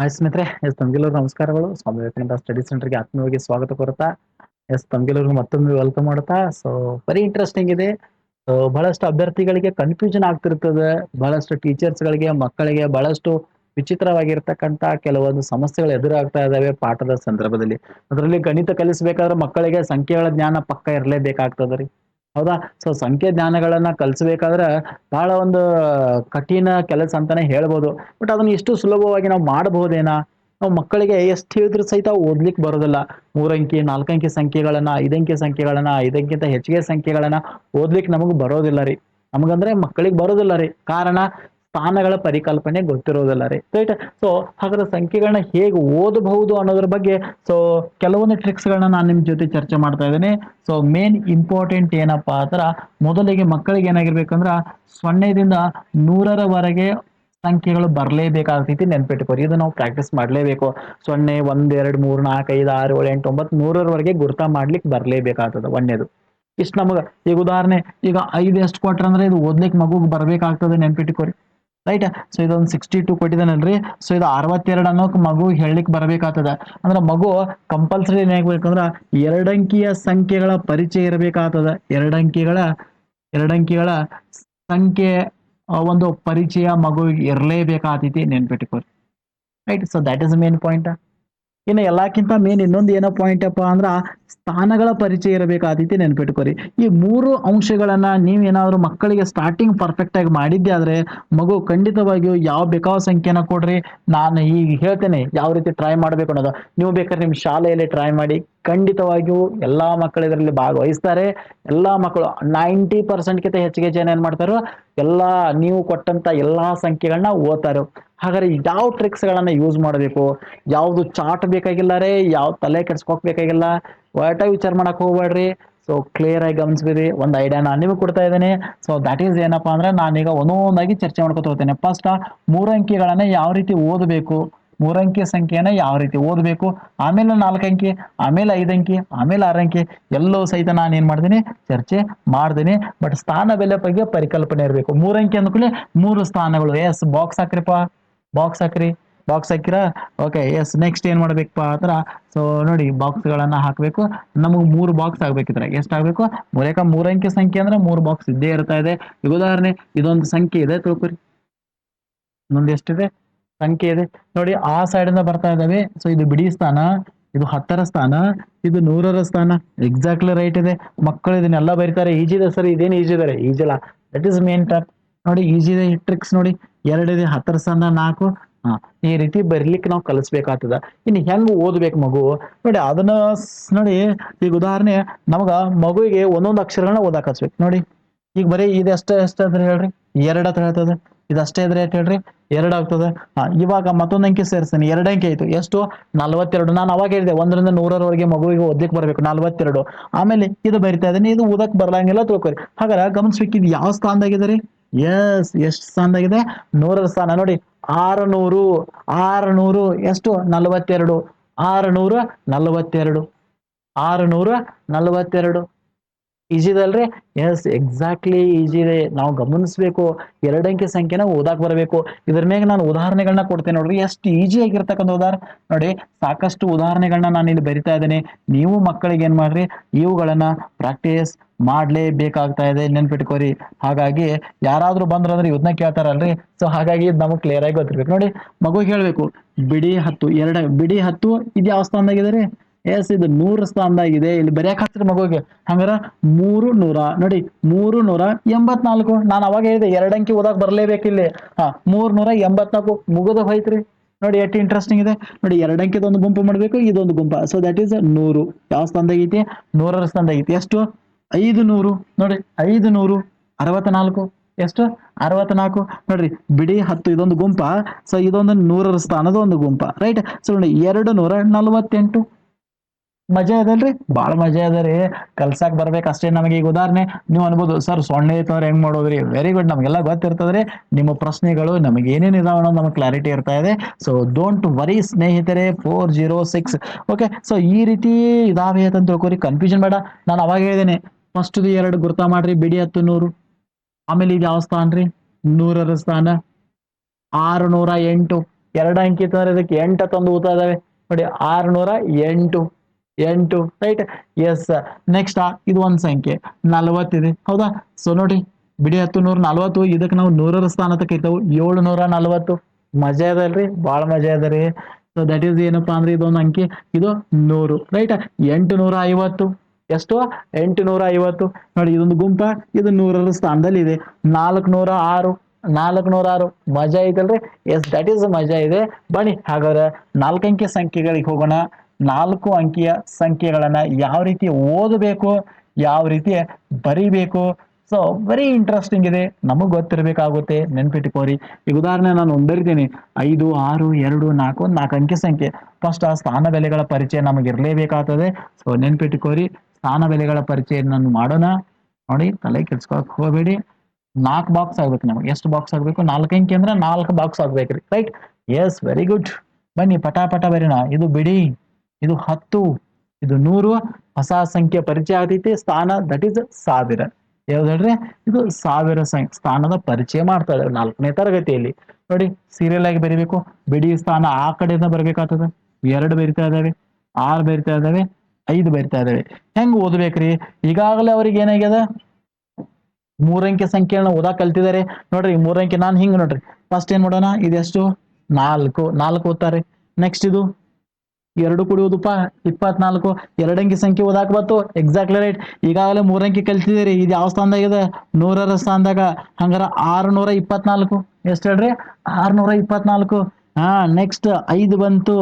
Hi ಸ್ನೇಹಿತರೆ, S ತಮ್ಗೆಲ್ಲರೂ ನಮಸ್ಕಾರಗಳು. Swami Vivekananda study ಸೆಂಟರ್ಗೆ ಆತ್ಮೀಯವಾಗಿ ಸ್ವಾಗತ ಕೋರುತ್ತಾ, ಎಸ್ ತಮ್ಗೆಲ್ಲರಿಗೂ ಮತ್ತೊಮ್ಮೆ ವೆಲ್ಕಮ್ ಮಾಡುತ್ತಾ. ಸೊ ವೆರಿ ಇಂಟ್ರೆಸ್ಟಿಂಗ್ ಇದೆ. ಸೊ ಬಹಳಷ್ಟು ಅಭ್ಯರ್ಥಿಗಳಿಗೆ ಕನ್ಫ್ಯೂಷನ್ ಆಗ್ತಿರ್ತದೆ. ಬಹಳಷ್ಟು ಟೀಚರ್ಸ್ ಗಳಿಗೆ ಮಕ್ಕಳಿಗೆ ಬಹಳಷ್ಟು ವಿಚಿತ್ರವಾಗಿರ್ತಕ್ಕಂಥ ಕೆಲವೊಂದು ಸಮಸ್ಯೆಗಳು ಎದುರಾಗ್ತಾ ಇದ್ದಾವೆ ಪಾಠದ ಸಂದರ್ಭದಲ್ಲಿ. ಅದರಲ್ಲಿ ಗಣಿತ ಕಲಿಸಬೇಕಾದ್ರೆ ಮಕ್ಕಳಿಗೆ ಸಂಖ್ಯೆಗಳ ಜ್ಞಾನ ಪಕ್ಕ ಇರಲೇಬೇಕಾಗ್ತದೆ ರೀ. ಹೌದಾ? ಸೊ ಸಂಖ್ಯೆ ಜ್ಞಾನಗಳನ್ನ ಕಲಿಸ್ಬೇಕಾದ್ರೆ ಬಹಳ ಒಂದು ಕಠಿಣ ಕೆಲಸ ಅಂತಾನೆ ಹೇಳ್ಬೋದು. ಬಟ್ ಅದನ್ನ ಎಷ್ಟು ಸುಲಭವಾಗಿ ನಾವು ಮಾಡಬಹುದೇನಾ ನಾವು ಮಕ್ಕಳಿಗೆ ಎಷ್ಟು ಹೇಳಿದ್ರು ಸಹಿತ ಓದ್ಲಿಕ್ಕೆ ಬರೋದಿಲ್ಲ. ಮೂರಂಕಿ, ನಾಲ್ಕಂಕಿ ಸಂಖ್ಯೆಗಳನ್ನ, ಐದಂಕಿ ಸಂಖ್ಯೆಗಳನ್ನ ಐದಂಕಿಂತ ಹೆಚ್ಚಿಗೆ ಸಂಖ್ಯೆಗಳನ್ನ ಓದ್ಲಿಕ್ಕೆ ನಮಗ್ ಬರೋದಿಲ್ಲ ರೀ. ನಮಗಂದ್ರೆ ಮಕ್ಕಳಿಗೆ ಬರೋದಿಲ್ಲ ರೀ. ಕಾರಣ ಸ್ಥಾನಗಳ ಪರಿಕಲ್ಪನೆ ಗೊತ್ತಿರೋದಿಲ್ಲ ರೀ. ರೈಟ್ ಸೊ ಹಾಗಾದ್ರೆ ಸಂಖ್ಯೆಗಳನ್ನ ಹೇಗೆ ಓದಬಹುದು ಅನ್ನೋದ್ರ ಬಗ್ಗೆ ಸೊ ಕೆಲವೊಂದು ಟ್ರಿಕ್ಸ್ ಗಳನ್ನ ನಾನು ನಿಮ್ ಜೊತೆ ಚರ್ಚೆ ಮಾಡ್ತಾ ಇದ್ದೇನೆ. ಸೊ ಮೇನ್ ಇಂಪಾರ್ಟೆಂಟ್ ಏನಪ್ಪಾ ಅಂದ್ರ, ಮೊದಲಿಗೆ ಮಕ್ಕಳಿಗೆ ಏನಾಗಿರ್ಬೇಕಂದ್ರ, ಸೊನ್ನೆದಿಂದ ನೂರರವರೆಗೆ ಸಂಖ್ಯೆಗಳು ಬರಲೇಬೇಕಾಗ್ತೈತಿ ನೆನ್ಪಿಟ್ಕೋರಿ. ಇದು ನಾವು ಪ್ರಾಕ್ಟೀಸ್ ಮಾಡ್ಲೇಬೇಕು. ಸೊನ್ನೆ, ಒಂದ್, ಎರಡ್, ಮೂರ್, ನಾಲ್ಕು, ಐದು, ಆರು, ಏಳು, ಎಂಟು, ಒಂಬತ್ತು, ನೂರರವರೆಗೆ ಗುರ್ತ ಮಾಡ್ಲಿಕ್ಕೆ ಬರಲೇಬೇಕಾಗ್ತದೆ ಒಂದೇದು ಇಷ್ಟು ನಮಗ, ಈಗ ಉದಾಹರಣೆ, ಈಗ ಐದು ಎಷ್ಟು ಕೊಟ್ರಂದ್ರೆ ಇದು ಓದ್ಲಿಕ್ಕೆ ಮಗುಗ್ ಬರ್ಬೇಕಾಗ್ತದೆ ನೆನ್ಪಿಟ್ಕೋರಿ. ರೈಟ್ ಸೊ ಇದೊಂದು ಸಿಕ್ಸ್ಟಿ ಟು ಕೊಟ್ಟಿದ್ದಾನಲ್ರಿ. ಸೊ ಇದು ಅರವತ್ತೆರಡು ಅನ್ನೋಕೆ ಮಗು ಹೇಳಲಿಕ್ಕೆ ಬರಬೇಕಾಗ್ತದ. ಅಂದ್ರೆ ಮಗು ಕಂಪಲ್ಸರಿ ಏನಾಗ್ಬೇಕಂದ್ರ ಎರಡಂಕಿಯ ಸಂಖ್ಯೆಗಳ ಪರಿಚಯ ಇರಬೇಕಾಗ್ತದ. ಎರಡಂಕಿಗಳ ಎರಡಂಕಿಗಳ ಸಂಖ್ಯೆ ಒಂದು ಪರಿಚಯ ಮಗುವಿಗೆ ಇರಲೇಬೇಕಾಗ್ತೈತಿ ನೆನ್ಪಿಟ್ಕೋರಿ. Right so that is main point ಇನ್ನು ಎಲ್ಲಕ್ಕಿಂತ ಮೇನ್ ಇನ್ನೊಂದು ಏನೋ ಪಾಯಿಂಟ್ ಅಪ್ಪ ಅಂದ್ರ ಸ್ಥಾನಗಳ ಪರಿಚಯ ಇರಬೇಕಾದೈತಿ ನೆನ್ಪಿಟ್ಕೋರಿ. ಈ ಮೂರು ಅಂಶಗಳನ್ನ ನೀವೇನಾದ್ರೂ ಮಕ್ಕಳಿಗೆ ಸ್ಟಾರ್ಟಿಂಗ್ ಪರ್ಫೆಕ್ಟ್ ಆಗಿ ಮಾಡಿದ್ದೆ ಆದ್ರೆ ಮಗು ಖಂಡಿತವಾಗಿಯೂ ಯಾವ ಬೇಕಾವ ಸಂಖ್ಯೆನ ಕೊಡ್ರಿ? ನಾನು ಈಗ ಹೇಳ್ತೇನೆ, ಯಾವ ರೀತಿ ಟ್ರೈ ಮಾಡ್ಬೇಕು ಅನ್ನೋದು. ನೀವು ಬೇಕಾದ್ರೆ ನಿಮ್ ಶಾಲೆಯಲ್ಲಿ ಟ್ರೈ ಮಾಡಿ. ಖಂಡಿತವಾಗಿಯೂ ಎಲ್ಲ ಮಕ್ಕಳು ಇದರಲ್ಲಿ ಭಾಗವಹಿಸ್ತಾರೆ. ಎಲ್ಲ ಮಕ್ಕಳು ನೈಂಟಿ ಪರ್ಸೆಂಟ್ಗಿಂತ ಹೆಚ್ಚಿಗೆ ಜನ ಏನು ಮಾಡ್ತಾರೋ ಎಲ್ಲ ನೀವು ಕೊಟ್ಟಂತ ಎಲ್ಲಾ ಸಂಖ್ಯೆಗಳನ್ನ ಓದ್ತಾರೆ. ಹಾಗಾದ್ರೆ ಯಾವ ಟ್ರಿಕ್ಸ್ ಗಳನ್ನ ಯೂಸ್ ಮಾಡಬೇಕು? ಯಾವ್ದು ಚಾಟ್ ಬೇಕಾಗಿಲ್ಲ ರೀ ಯಾವ ತಲೆ ಕೆಡ್ಸ್ಕೊಕ್ ಬೇಕಾಗಿಲ್ಲ? ಒಟ್ಟ ವಿಚಾರ ಮಾಡಕ್ ಹೋಗ್ಬೇಡ್ರಿ. ಸೊ ಕ್ಲಿಯರ್ ಆಗಿ ಗಮನಿಸ್ಬಿರಿ ಒಂದು ಐಡಿಯಾ ನಾನು ನಿಮಗೆ ಕೊಡ್ತಾ ಇದ್ದೇನೆ. ಸೊ ದಟ್ ಈಸ್ ಏನಪ್ಪಾ ಅಂದ್ರೆ ನಾನೀಗ ಒಂದೊಂದಾಗಿ ಚರ್ಚೆ ಮಾಡ್ಕೊತ ಹೋಗ್ತೇನೆ. ಫಸ್ಟ್ ಮೂರಂಕಿಗಳನ್ನ ಯಾವ ರೀತಿ ಓದಬೇಕು? ಮೂರಂಕಿ ಸಂಖ್ಯೆನ ಯಾವ ರೀತಿ ಓದಬೇಕು? ಆಮೇಲೆ ನಾಲ್ಕು ಅಂಕಿ, ಆಮೇಲೆ ಐದು ಅಂಕಿ, ಆಮೇಲೆ ಆರು ಅಂಕಿ, ಎಲ್ಲವೂ ಸಹಿತ ನಾನು ಏನು ಮಾಡ್ತೀನಿ, ಚರ್ಚೆ ಮಾಡ್ತೀನಿ. ಬಟ್ ಸ್ಥಾನ ಬೆಲೆ ಬಗ್ಗೆ ಪರಿಕಲ್ಪನೆ ಇರಬೇಕು. ಮೂರಂಕಿ ಅಂದ್ಕೊಳ್ಳಿ ಮೂರು ಸ್ಥಾನಗಳು. ಎಸ್ ಬಾಕ್ಸ್ ಹಾಕ್ರಿಪ್ಪ. ಬಾಕ್ಸ್ ಹಾಕ್ರಿ. ಬಾಕ್ಸ್ ಹಾಕಿರ ಓಕೆ ಎಸ್ ನೆಕ್ಸ್ಟ್ ಏನ್ ಮಾಡ್ಬೇಕಪ್ಪ ಅಂದ್ರ ಸೊ ನೋಡಿ ಬಾಕ್ಸ್ ಹಾಕಬೇಕು. ನಮಗೆ ನಮಗ್ ಮೂರು ಬಾಕ್ಸ್ ಆಗಬೇಕಿದ್ರೆ. ಎಷ್ಟ್ ಆಗ್ಬೇಕು? ಮೂರೇಕ ಮೂರಂಕಿ ಸಂಖ್ಯೆ ಅಂದ್ರೆ ಮೂರು ಬಾಕ್ಸ್ ಇದ್ದೇ ಇರ್ತಾ ಇದೆ. ಈಗ ಉದಾಹರಣೆ, ಇದೊಂದು ಸಂಖ್ಯೆ ಇದೆ, ತಿಳ್ಕೊರಿ. ಇನ್ನೊಂದು ಎಷ್ಟಿದೆ? ಸಂಖ್ಯೆ ಇದೆ. ನೋಡಿ, ಆ ಸೈಡ್ ಇಂದ ಬರ್ತಾ ಇದಾವೆ ಸೊ ಇದು ಬಿಡಿ ಸ್ಥಾನ, ಇದು ಹತ್ತರ ಸ್ಥಾನ, ಇದು ನೂರರ ಸ್ಥಾನ. ಎಕ್ಸಾಕ್ಟ್ಲಿ ರೈಟ್ ಇದೆ. ಮಕ್ಕಳು ಇದನ್ನೆಲ್ಲ ಬರೀತಾರೆ. ಈಜಿ ಇದೆ ಸರ್. ಇದೇನು ಈಜಿ ಇದಾರೆ ಈಜಿಲ್ಲ ದಟ್ ಇಸ್ ಮೇನ್ ಟಾಪ್ ನೋಡಿ ಈಜಿ ಇದೆ ಟ್ರಿಕ್ಸ್ ನೋಡಿ. ಎರಡಿದೆ ಹತ್ತರ ಸ್ಥಾನ, ನಾಲ್ಕು. ಹಾ, ಈ ರೀತಿ ಬರ್ಲಿಕ್ಕೆ ನಾವು ಕಲಿಸ್ಬೇಕಾಗ್ತದ. ಇನ್ನು ಹೆಂಗ್ ಓದ್ಬೇಕು ಮಗು? ನೋಡಿ, ಅದನ್ನ ನೋಡಿ, ಈಗ ಉದಾಹರಣೆ, ನಮಗ ಮಗುವಿಗೆ ಒಂದೊಂದು ಅಕ್ಷರಗಳನ್ನ ಓದಾಕ್ ಹಚ್ಬೇಕು. ನೋಡಿ, ಈಗ ಬರೀ ಇದೆ ಎಷ್ಟ ಅದ್ರ ಹೇಳ್ರಿ. ಎರಡ್ ಅಂತ ಹೇಳ್ತದೆ. ಇದಷ್ಟೇ ಇದ್ರೆ ಎಷ್ಟು ಹೇಳ್ರಿ? ಎರಡು ಆಗ್ತದೆ. ಇವಾಗ ಮತ್ತೊಂದು ಅಂಕಿ ಸೇರಿಸ್ತೀನಿ. ಎರಡು ಅಂಕಿ ಆಯ್ತು. ಎಷ್ಟು? ನಲ್ವತ್ತೆರಡು. ನಾನು ಅವಾಗ ಹೇಳಿದೆ, ಒಂದರಿಂದ ನೂರರವರೆಗೆ ಮಗುವಿಗೆ ಓದ್ಲಿಕ್ಕೆ ಬರಬೇಕು. ನಲ್ವತ್ತೆರಡು. ಆಮೇಲೆ ಇದು ಬರಿತಾ ಇದೀನಿ ಇದು ಓದಕ್ ಬರ್ಲಂಗಿಲ್ಲ, ತಿಳ್ಕೊರಿ. ಹಾಗಾದ್ರೆ ಗಮನಿಸ್ಬೇಕು ಇದು ಯಾವ ಸ್ಥಾನದಾಗಿದೆ ರೀ? ಎಸ್ ಎಷ್ಟು ಸ್ಥಾನದಾಗಿದೆ ನೂರರ ಸ್ಥಾನ. ನೋಡಿ, ಆರುನೂರು ಆರುನೂರು, ಎಷ್ಟು? ನಲವತ್ತೆರಡು. ಆರುನೂರ ನಲವತ್ತೆರಡು. ಆರುನೂರ ನಲವತ್ತೆರಡು. ಈಜಿ ಅಲ್ರಿ? ಎಸ್ ಎಕ್ಸಾಕ್ಟ್ಲಿ ಈಜಿ ಇದೆ. ನಾವು ಗಮನಿಸ್ಬೇಕು. ಎರಡಂಕೆ ಸಂಖ್ಯೆನ ಓದಾಕ್ ಬರಬೇಕು. ಇದ್ರ ಮೇಲೆ ನಾನು ಉದಾಹರಣೆಗಳನ್ನ ಕೊಡ್ತೇನೆ ನೋಡ್ರಿ. ಎಷ್ಟು ಈಜಿ ಆಗಿರ್ತಕ್ಕಂಥ ಉದಾಹರಣೆ ನೋಡಿ, ಸಾಕಷ್ಟು ಉದಾಹರಣೆಗಳನ್ನ ನಾನು ಇಲ್ಲಿ ಬರಿತಾ ಇದ್ದೇನೆ. ನೀವು ಮಕ್ಕಳಿಗೆ ಏನ್ ಮಾಡ್ರಿ? ಇವುಗಳನ್ನ ಪ್ರಾಕ್ಟೀಸ್ ಮಾಡ್ಲೇಬೇಕಾಗ್ತಾ ಇದೆ. ನೆನ್ಪಿಟ್ಕೋರಿ. ಹಾಗಾಗಿ ಯಾರಾದ್ರೂ ಬಂದ್ರಂದ್ರೆ ಇದನ್ನ ಕೇಳ್ತಾರಲ್ರಿ? ಸೊ ಹಾಗಾಗಿ ಇದು ನಮಗೆ ಕ್ಲಿಯರ್ ಆಗಿ ಗೊತ್ತಿರ್ಬೇಕು. ನೋಡಿ, ಮಗು ಹೇಳ್ಬೇಕು, ಬಿಡಿ ಹತ್ತು, ಎರಡ, ಬಿಡಿ ಹತ್ತು ಇದು ಯಾವ ಸ್ಥಾನದಾಗಿದೆ ರೀ ಎಸ್ ಇದು ನೂರು ಸ್ಥಾನದಾಗಿದೆ ಇಲ್ಲಿ ಬರೆಯಕ್ಕೆ ಹಚ್ಚಿರಿ ಮಗುವಿಗೆ ಹಂಗಾರ ಮೂರು ನೂರ, ನೋಡಿ, ಮೂರು ನೂರ ಎಂಬತ್ನಾಲ್ಕು. ನಾನು ಅವಾಗ ಹೇಳಿದೆ ಎರಡಂಕಿ ಓದಾಕ್ ಬರಲೇಬೇಕು ಇಲ್ಲಿ. ಹಾ, ಮೂರ್ ನೂರ ಎಂಬತ್ನಾಲ್ಕು ಮುಗಿದು ಹೋಯ್ತ್ರಿ. ನೋಡಿ, ಎಷ್ಟು ಇಂಟ್ರೆಸ್ಟಿಂಗ್ ಇದೆ. ನೋಡಿ ಎರಡಂಕಿದ ಒಂದು ಗುಂಪು ಮಾಡಬೇಕು, ಇದೊಂದು ಗುಂಪ. ಸೊ ದಟ್ ಈಸ್ ನೂರು. ಯಾವ ಸ್ಥಾನದಾಗೈತಿ ನೂರರ ಸ್ಥಾನದಾಗೈತಿ ಎಷ್ಟು? ಐದು ನೂರು. ನೋಡಿ, ಐದು ನೂರು, ಅರವತ್ನಾಲ್ಕು. ಎಷ್ಟು? ಅರವತ್ನಾಲ್ಕು. ನೋಡ್ರಿ, ಬಿಡಿ ಹತ್ತು, ಇದೊಂದು ಗುಂಪ. ಸೊ ಇದೊಂದು ನೂರರ ಸ್ಥಾನದ ಒಂದು ಗುಂಪ. ರೈಟ್ ಸೊ ನೋಡಿ, ಎರಡು ನೂರ ನಲವತ್ತೆಂಟು. ಮಜಾ ಅದಲ್ರಿ? ಬಾಳ ಮಜಾ ಅದ ರೀ. ಕಲ್ಸಾಕ್ ಬರ್ಬೇಕು ಅಷ್ಟೇ ನಮಗೆ ಈಗ ಉದಾಹರಣೆ ನೀವು ಅನ್ಬೋದು, ಸರ್ ಸೊಣ್ಣೆ ಐತೆ ಅಂದ್ರೆ ಹೆಂಗ್ ಮಾಡೋದ್ರಿ? ವೆರಿ ಗುಡ್ ನಮಗೆಲ್ಲ ಗೊತ್ತಿರ್ತದ್ರಿ. ನಿಮ್ಮ ಪ್ರಶ್ನೆಗಳು ನಮಗೆ ಏನೇನು ಇದಾವ ಅನ್ನೋದು ನಮಗೆ ಕ್ಲಾರಿಟಿ ಇರ್ತಾ ಇದೆ. ಸೊ ಡೋಂಟ್ ವರಿ ಸ್ನೇಹಿತರೆ four zero six okay so ಈ ರೀತಿ ಇದಾವೆ ಅಂತ ತಿಳ್ಕೊರಿ. ಕನ್ಫ್ಯೂಷನ್ ಬೇಡ. ನಾನು ಅವಾಗ ಫಸ್ಟ್ ಎರಡು ಗುರ್ತಾ ಮಾಡ್ರಿ. ಬಿಡಿ ಹತ್ತು ನೂರು. ಆಮೇಲೆ ಇದು ಯಾವ ಸ್ಥಾನ ರೀ? ನೂರರ ಸ್ಥಾನ. ಆರು ನೂರ ಎಂಟು. ಎರಡು ಅಂಕಿ ಅಂದ್ರೆ ಇದಕ್ಕೆ ಎಂಟು ತಂದು ಊತ ಇದಾವೆ. ನೋಡಿ, ಆರ್ನೂರ ಎಂಟು. ಎಂಟು ರೈಟ್ ಎಸ್ ನೆಕ್ಸ್ಟ್ ಇದು ಒಂದು ಸಂಖ್ಯೆ. ನಲವತ್ತಿದೆ ಹೌದಾ? ಸೊ ನೋಡಿ, ಬಿಡಿ ಹತ್ತು ನೂರ ನಲ್ವತ್ತು, ಇದಕ್ಕೆ ನಾವು ನೂರರ ಸ್ಥಾನ ತಕ್ಕೈತವು ಏಳು ನೂರ ನಲ್ವತ್ತು. ಮಜಾ ಅದಲ್ರಿ ಬಹಳ ಮಜಾ ಅದ ರೀ. ಸೊ ದಟ್ ಈಸ್ ಏನಪ್ಪಾ ಅಂದ್ರೆ ಇದೊಂದು ಅಂಕಿ. ಇದು ನೂರು ರೈಟ್ ಎಂಟು ನೂರ ಐವತ್ತು. ಎಷ್ಟು? ಎಂಟು ನೂರ ಐವತ್ತು. ನೋಡಿ, ಇದೊಂದು ಗುಂಪ. ಇದು ನೂರರ ಸ್ಥಾನದಲ್ಲಿ ಇದೆ. ನಾಲ್ಕು ನೂರ ಆರು. ನಾಲ್ಕು ನೂರ ಆರು. ಮಜಾ ಐತಲ್ರಿ ಎಸ್ ದಟ್ ಈಸ್ ಮಜಾ ಇದೆ. ಬನ್ನಿ, ಹಾಗಾದ್ರೆ ನಾಲ್ಕಂಕಿ ಸಂಖ್ಯೆಗಳಿಗೆ ಹೋಗೋಣ. ನಾಲ್ಕು ಅಂಕಿಯ ಸಂಖ್ಯೆಗಳನ್ನು ಯಾವ ರೀತಿ ಓದಬೇಕು, ಯಾವ ರೀತಿ ಬರೀಬೇಕು. ಸೊ ವೆರಿ ಇಂಟ್ರೆಸ್ಟಿಂಗ್ ಇದೆ. ನಮಗೆ ಗೊತ್ತಿರಬೇಕಾಗುತ್ತೆ. ನೆನ್ಪಿಟ್ಕೋರಿ ಈಗ ಉದಾಹರಣೆ ನಾನು ಒಂದು ಬರಿತೀನಿ ಐದು, ಆರು, ಎರಡು, ನಾಲ್ಕು ನಾಲ್ಕು ಅಂಕಿ ಸಂಖ್ಯೆ. ಫಸ್ಟ್ ಆ ಸ್ಥಾನ ಬೆಲೆಗಳ ಪರಿಚಯ ನಮಗೆ ಇರಲೇಬೇಕಾಗ್ತದೆ. ಸೊ ನೆನ್ಪಿಟ್ಕೋರಿ ಸ್ಥಾನ ಬೆಲೆಗಳ ಪರಿಚಯ ನಾನು ಮಾಡೋಣ. ನೋಡಿ, ತಲೆ ಕೆಲ್ಸ್ಕೊಳಕ್ ಹೋಗಬೇಡಿ. ನಾಲ್ಕು ಬಾಕ್ಸ್ ಆಗ್ಬೇಕು ನಮಗೆ. ಎಷ್ಟು ಬಾಕ್ಸ್ ಆಗ್ಬೇಕು? ನಾಲ್ಕು ಅಂಕಿ ಅಂದ್ರೆ ನಾಲ್ಕು ಬಾಕ್ಸ್ ಆಗ್ಬೇಕ್ರಿ. ರೈಟ್ ಎಸ್ ವೆರಿ ಗುಡ್ ಬನ್ನಿ ಪಟ ಪಟ ಬರೀಣ ಇದು ಬಿಡಿ. ಇದು ಹತ್ತು, ಇದು ನೂರು, ಹೊಸ ಸಂಖ್ಯೆ ಪರಿಚಯ ಆಗ್ತೈತಿ, ಸ್ಥಾನ ದಟ್ ಈಸ್ ಸಾವಿರ. ಯಾವ್ದು ಹೇಳ್ರಿ? ಇದು ಸಾವಿರ ಸಂಖ್ಯೆ ಸ್ಥಾನದ ಪರಿಚಯ ಮಾಡ್ತಾ ಇದ್ದಾರೆ ನಾಲ್ಕನೇ ತರಗತಿಯಲ್ಲಿ. ನೋಡಿ ಸೀರಿಯಲ್ ಆಗಿ ಬರಿಬೇಕು. ಬಿಡಿ ಸ್ಥಾನ ಆ ಕಡೆಯಿಂದ ಬರ್ಬೇಕಾಗ್ತದೆ. ಎರಡು ಬರಿತಾ ಇದ್ದಾವೆ, ಆರು ಬರಿತಾ ಇದ್ದಾವೆ, ಐದು ಬರಿತಾ ಇದ್ದಾವೆ. ಹೆಂಗ್ ಓದ್ಬೇಕ್ರಿ? ಈಗಾಗಲೇ ಅವ್ರಿಗೆ ಏನಾಗ್ಯದ? ಮೂರಂಕೆ ಸಂಖ್ಯೆಗಳನ್ನ ಓದಾ ಕಲ್ತಿದ್ದಾರೆ. ನೋಡ್ರಿ ಮೂರಂಕಿ ನಾನು ಹಿಂಗ್ ನೋಡ್ರಿ. ಫಸ್ಟ್ ಏನ್ ಮಾಡೋಣ? ಇದೆಷ್ಟು? ನಾಲ್ಕು. ನಾಲ್ಕು ಓದ್ತಾರೆ. ನೆಕ್ಸ್ಟ್ ಇದು? ಎರಡು ಕುಡಿಯೋದಪ್ಪ ಇಪ್ಪತ್ನಾಲ್ಕು, ಎರಡಂಕಿ ಸಂಖ್ಯೆ ಓದಾಕ್ ಬತ್ತು. ಎಕ್ಸಾಕ್ಟ್ಲಿ ರೈಟ್ ಈಗಾಗಲೇ ಮೂರಂಕಿ ಕಲ್ತಿದ್ದೀರಿ. ಇದು ಯಾವ ಸ್ಥಾನದಾಗ ಇದೆ? ನೂರರ ಸ್ಥಾನದಾಗ. ಹಂಗಾರ ಆರುನೂರ ಇಪ್ಪತ್ನಾಲ್ಕು. ಎಷ್ಟು ಹೇಳ್ರಿ? ಆರುನೂರ ಇಪ್ಪತ್ನಾಲ್ಕು. ಹಾ ನೆಕ್ಸ್ಟ್ ಐದು ಬಂತು.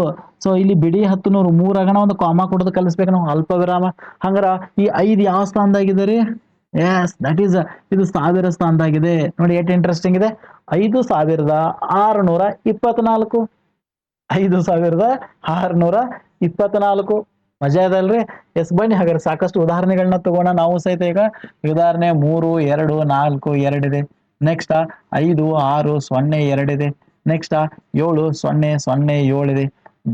ಸೊ ಇಲ್ಲಿ ಬಿಡಿ ಹತ್ತು ನೂರು. ಮೂರಾಗಣ ಒಂದು ಕಾಮ ಕೊಡೋದು ಕಲಿಸ್ಬೇಕು ನಾವು. ಅಲ್ಪ ವಿರಾಮ. ಹಂಗಾರ ಈ ಐದು ಯಾವ ಸ್ಥಾನದಾಗಿದೆ ರೀ? ಎಸ್ ದಟ್ ಈಸ್ ಇದು ಸಾವಿರ ಸ್ಥಾನದಾಗಿದೆ. ನೋಡಿ, ಎಷ್ಟು ಇಂಟ್ರೆಸ್ಟಿಂಗ್ ಇದೆ. ಐದು ಸಾವಿರದ ಆರುನೂರ ಇಪ್ಪತ್ನಾಲ್ಕು. ಐದು ಸಾವಿರದ ಆರ್ನೂರ ಇಪ್ಪತ್ನಾಲ್ಕು. ಮಜಾ ಅದಲ್ರಿ ಎಸ್ ಬನ್ನಿ ಹಾಗಾದ್ರೆ ಸಾಕಷ್ಟು ಉದಾಹರಣೆಗಳನ್ನ ತಗೋಣ. ನಾವು ಸಹಿತ ಈಗ ಉದಾಹರಣೆ ಮೂರು, ಎರಡು, ನಾಲ್ಕು ಎರಡಿದೆ ನೆಕ್ಸ್ಟ್ ಐದು, ಆರು, ಸೊನ್ನೆ ಎರಡಿದೆ ನೆಕ್ಸ್ಟ್ ಏಳು, ಸೊನ್ನೆ ಸೊನ್ನೆ ಏಳಿದೆ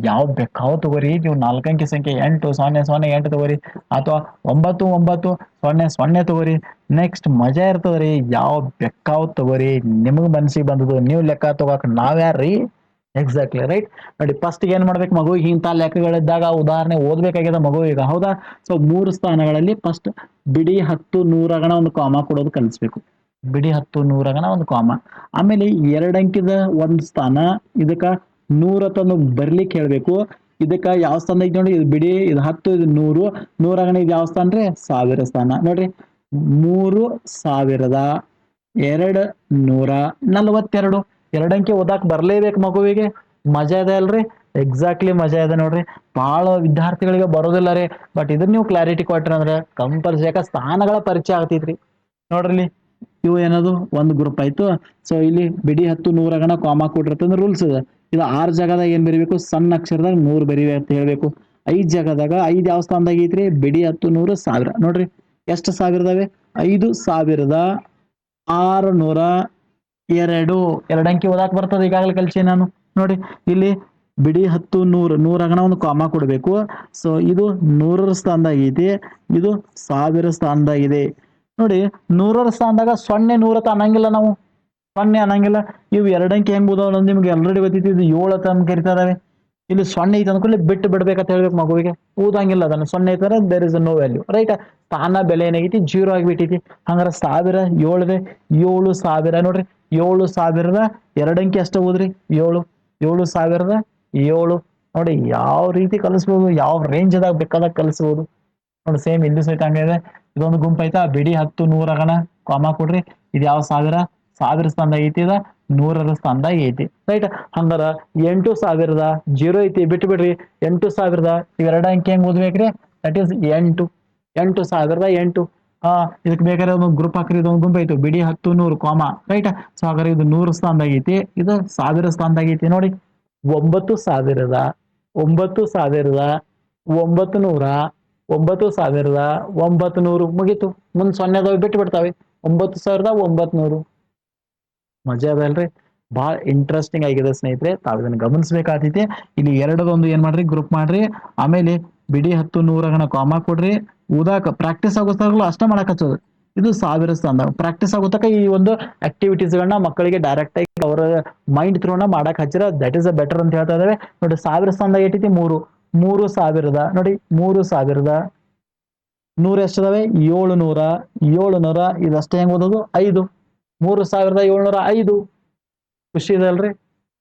ಯಾವ ಬೇಕಾವ್ ತಗೋರಿ. ನೀವು ನಾಲ್ಕಂಕಿ ಸಂಖ್ಯೆ ಎಂಟು, ಸೊನ್ನೆ ಸೊನ್ನೆ, ಎಂಟು ತಗೋರಿ. ಅಥವಾ ಒಂಬತ್ತು ಒಂಬತ್ತು, ಸೊನ್ನೆ ಸೊನ್ನೆ ತಗೋರಿ. ನೆಕ್ಸ್ಟ್ ಮಜಾ ಇರ್ತದ್ರಿ. ಯಾವ ಬೇಕಾವ್ ತಗೋರಿ. ನಿಮಗೆ ಮನ್ಸಿಗೆ ಬಂದದ್ದು. ನೀವು ಲೆಕ್ಕ ತಗೋಕ್ ನಾವ್ಯಾರ್ರಿ? ಎಕ್ಸಾಕ್ಟ್ಲಿ ರೈಟ್ ನೋಡಿ ಫಸ್ಟ್ ಏನ್ ಮಾಡ್ಬೇಕು ಮಗು? ಇಂಥ ಲೆಕ್ಕಗಳಿದ್ದಾಗ ಉದಾಹರಣೆ ಓದ್ಬೇಕಾಗಿದೆ ಮಗು ಈಗ, ಹೌದಾ? ಸೊ ಮೂರು ಸ್ಥಾನಗಳಲ್ಲಿ ಫಸ್ಟ್ ಬಿಡಿ ಹತ್ತು ನೂರಗಣ ಒಂದು ಕಾಮ ಕೊಡೋದು ಕಲಿಸ್ಬೇಕು. ಬಿಡಿ ಹತ್ತು ನೂರಗಣ ಒಂದು ಕಾಮ ಆಮೇಲೆ ಎರಡು ಅಂಕಿದ ಒಂದ್ ಸ್ಥಾನ, ಇದಕ್ಕ ನೂರ ತಂದು ಬರ್ಲಿಕ್ಕೆ ಹೇಳ್ಬೇಕು. ಇದಕ್ಕ ಯಾವ ಸ್ಥಾನ ಐತಿ ನೋಡಿ, ಇದು ಬಿಡಿ, ಇದು ಹತ್ತು, ಇದು ನೂರು. ನೂರಗಣ ಇದು ಯಾವ ಸ್ಥಾನ ರೀ? ಸಾವಿರ ಸ್ಥಾನ. ನೋಡ್ರಿ, ಮೂರು ಸಾವಿರದ ಎರಡು ನೂರ ನಲವತ್ತೆರಡು. ಎರಡಂಕಿ ಓದಾಕ್ ಬರ್ಲೇಬೇಕು ಮಗುವಿಗೆ. ಮಜಾ ಇದೆ ಅಲ್ರಿ? ಎಕ್ಸಾಕ್ಟ್ಲಿ ಮಜಾ ಇದೆ ನೋಡ್ರಿ. ಬಹಳ ವಿದ್ಯಾರ್ಥಿಗಳಿಗೆ ಬರೋದಿಲ್ಲ ರೀ. ಬಟ್ ಇದನ್ನ ನೀವು ಕ್ಲಾರಿಟಿ ಕೊಟ್ರಿ ಅಂದ್ರೆ ಕಂಪಲ್ಸರಿ ಯಾಕ ಸ್ಥಾನಗಳ ಪರಿಚಯ ಆಗ್ತೈತ್ರಿ. ನೋಡ್ರಿ ಇವು ಏನದು? ಒಂದು ಗ್ರೂಪ್ ಆಯ್ತು. ಸೊ ಇಲ್ಲಿ ಬಿಡಿ ಹತ್ತು ನೂರಗಣ ಕಾಮ ಕೊಟ್ಟಿರ್ತಂದ್ರೆ ರೂಲ್ಸ್ ಇದೆ. ಇದು ಆರ್ ಜಾಗದಾಗ ಏನ್ ಬರಿಬೇಕು? ಸಣ್ಣ ಅಕ್ಷರದಾಗ ನೂರು ಬರಿವೆ ಅಂತ ಹೇಳ್ಬೇಕು. ಐದ್ ಜಾಗದಾಗ ಐದ್ ಯಾವ ಸ್ಥಾನದಾಗ ಐತ್ರಿ? ಬಿಡಿ ಹತ್ತು ನೂರು ಸಾವಿರ. ನೋಡ್ರಿ, ಎಷ್ಟು ಸಾವಿರದವೆ? ಐದು ಸಾವಿರದ ಆರು ನೂರ ಎರಡು ಎರಡು ಅಂಕಿ ಓದಾಕ್ ಬರ್ತದೆ ಈಗಾಗಲೇ ಕಲ್ಸಿ ನಾನು. ನೋಡಿ, ಇಲ್ಲಿ ಬಿಡಿ ಹತ್ತು, ನೂರು ನೂರಾಗಣ ಒಂದು ಕಾಮ ಕೊಡಬೇಕು. ಸೊ ಇದು ನೂರರ ಸ್ಥಾನದಾಗ ಐತಿ. ಇದು ಸಾವಿರ ಸ್ಥಾನದಾಗಿದೆ ನೋಡಿ, ನೂರರ ಸ್ಥಾನದಾಗ ಸೊನ್ನೆ ನೂರತ್ತ ಅನ್ನಂಗಿಲ್ಲ ನಾವು. ಸೊನ್ನೆ ಅನ್ನಂಗಿಲ್ಲ. ಇವು ಎರಡಂಕಿ ಹೆಂಗ್ ಓದಾವ ನಿಮ್ಗೆ ಆಲ್ರೆಡಿ ಗೊತ್ತೈತಿ. ಇದು ಏಳು ಅಂತ ಕರಿತಾ ಇದಾವೆ. ಇಲ್ಲಿ ಸೊನ್ನೆ ಐತೆ ಅಂದ್ಕೊಳ್ಳಿ ಬಿಟ್ಟು ಬಿಡ್ಬೇಕಂತ ಹೇಳ್ಬೇಕು ಮಗುವಿಗೆ. ಓದಂಗಿಲ್ಲ ಅದನ್ನ. ಸೊನ್ನೆ ಐತಾರೆ there is no value right ಸ್ಥಾನ ಬೆಲೆ ಏನಾಗೈತಿ? ಜೀರೋ ಆಗಿಬಿಟ್ಟೈತಿ. ಹಂಗಾರೆ ಸಾವಿರ, ಏಳ್ದೆ, ಏಳು ಸಾವಿರ. ನೋಡ್ರಿ, ಏಳು ಸಾವಿರದ ಎರಡಂಕಿ ಅಷ್ಟ ಓದ್ರಿ ಏಳು ಏಳು ಸಾವಿರದ ಏಳು. ನೋಡಿ ಯಾವ ರೀತಿ ಕಲಿಸ್ಬೋದು, ಯಾವ ರೇಂಜ್ದಾಗ ಬೇಕಾದಾಗ ಕಲಿಸ್ಬೋದು. ನೋಡಿ ಸೇಮ್ ಇಲ್ಲಿ ಸಹಿತ ಹಂಗಿದೆ ಇದೊಂದು ಗುಂಪು ಐತಾ? ಬಿಡಿ ಹತ್ತು ನೂರಾಗಣ ಕಾಮ ಕೊಡ್ರಿ. ಇದು ಯಾವ ಸಾವಿರ? ಸಾವಿರ ಸ್ಥಾನದಾಗ ಐತಿ ಇದ ನೂರರ ಸ್ಥಾನದಾಗ ಐತಿ. ರೈಟ್ ಹಂಗಾರ ಎಂಟು ಸಾವಿರದ ಜೀರೋ ಐತಿ ಬಿಟ್ಟು ಬಿಡ್ರಿ ಎಂಟು ಸಾವಿರದ, ಇವೆರಡ ಅಂಕಿ ಹೆಂಗ್ ಓದ್ಬೇಕ್ರಿ? ದಟ್ ಈಸ್ ಎಂಟು. ಎಂಟು ಸಾವಿರದ ಎಂಟು. ಆ ಇದಕ್ಕೆ ಬೇಕಾದ್ರೆ ಒಂದು ಗ್ರೂಪ್ ಹಾಕ್ರಿ, ಇದೊಂದು ಗುಂಪು ಐತು. ಬಿಡಿ ಹತ್ತು ನೂರು ಕಾಮ ರೈಟ್ ಸೊ ಹಾಗಾದ್ರೆ ಇದು ನೂರು ಸ್ಥಾನದಾಗ ಐತಿ, ಇದು ಸಾವಿರ ಸ್ಥಾನದಾಗ ಐತಿ ನೋಡಿ. ಒಂಬತ್ತು ಸಾವಿರದ ಒಂಬತ್ತು ಸಾವಿರದ, ಒಂಬತ್ತು ನೂರ, ಒಂಬತ್ತು ಸಾವಿರದ, ಒಂಬತ್ತು ನೂರು ಮುಗೀತು. ಮುಂದೆ ಸೊನ್ನೆದವ್ ಬಿಟ್ಟು ಬಿಡ್ತಾವೆ ಒಂಬತ್ತು ಸಾವಿರದ, ಒಂಬತ್ತು ನೂರು. ಮಜಾ ಅದಲ್ರಿ ಬಹಳ ಇಂಟ್ರೆಸ್ಟಿಂಗ್ ಆಗಿದೆ ಸ್ನೇಹಿತರೆ, ತಾವು ಇದನ್ನ ಗಮನಿಸ್ಬೇಕಾಗ್ತೈತಿ ಇಲ್ಲಿ ಎರಡದೊಂದು ಏನ್ ಮಾಡ್ರಿ ಗ್ರೂಪ್ ಮಾಡ್ರಿ. ಆಮೇಲೆ ಬಿಡಿ ಹತ್ತು ನೂರಗಣ ಕಾಮ ಕೊಡ್ರಿ. ಊದಾಕ ಪ್ರಾಕ್ಟೀಸ್ ಆಗೋಸ್ತಾಗಲೂ ಅಷ್ಟ ಮಾಡಕ್ ಹಚ್ಚೋದು. ಇದು ಸಾವಿರ ಸ್ಥಾನ ಪ್ರಾಕ್ಟೀಸ್ ಆಗುತ್ತಕ ಈ ಒಂದು ಆಕ್ಟಿವಿಟೀಸ್ ಗಳನ್ನ ಮಕ್ಕಳಿಗೆ ಡೈರೆಕ್ಟ್ ಆಗಿ ಅವರ ಮೈಂಡ್ ಥ್ರೂನ ಮಾಡಕ್ ಹಚ್ಚಿರ. ದಟ್ ಇಸ್ ಅ ಬೆಟರ್ ಅಂತ ಹೇಳ್ತಾ ಇದಾವೆ ನೋಡಿ, ಸಾವಿರ ಸ್ಥಾನದಾಗ ಏಟೈತಿ ಮೂರು. ಮೂರು ಸಾವಿರದ. ನೋಡಿ, ಮೂರು ಸಾವಿರದ. ನೂರ ಎಷ್ಟದಾವೆ ಏಳು ನೂರ ಏಳು ನೂರ ಇದಷ್ಟೇ ಹೆಂಗ್ ಓದೋದು? ಐದು. ಮೂರು ಸಾವಿರದ ಏಳ್ನೂರ ಐದು. ಖುಷಿ ಇದಲ್ರಿ